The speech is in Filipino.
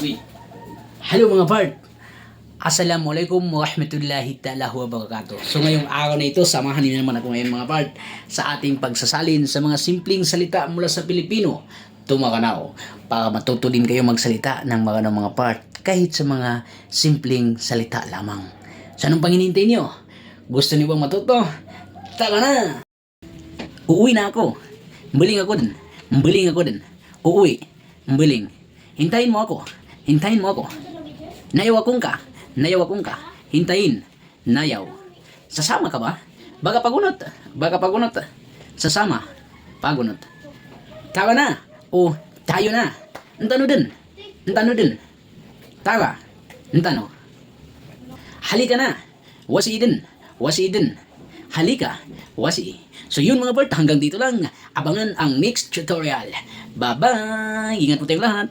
Uy. Hello mga part! Assalamualaikum warahmatullahi ta'ala wa barakatuh. So ngayong araw na ito, samahan niyo naman ako ngayon mga part sa ating pagsasalin sa mga simpleng salita mula sa Pilipino. Tumakanaw para matuto din kayo magsalita ng mga ng mga part kahit sa mga simpleng salita lamang. So anong panginintay niyo? Gusto niyo bang matuto? Taka na! Uuwi na ako. Mbiling ako din. Mbiling ako din. Uuwi. Mbiling. Hintayin mo ako. Hintayin mo ako. Nayaw akong ka. Nayaw akong ka. Hintayin. Nayaw. Sasama ka ba? Baka pagunot. Baka pagunot. Sasama. Pagunot. Tawa na. O tayo na. Antano din. Antano din. Tawa. Antano. Halika na. Wasi din. Wasi din. Halika. Wasi. So yun mga Bert, hanggang dito lang. Abangan ang next tutorial. Bye-bye! Ingat po tayong lahat.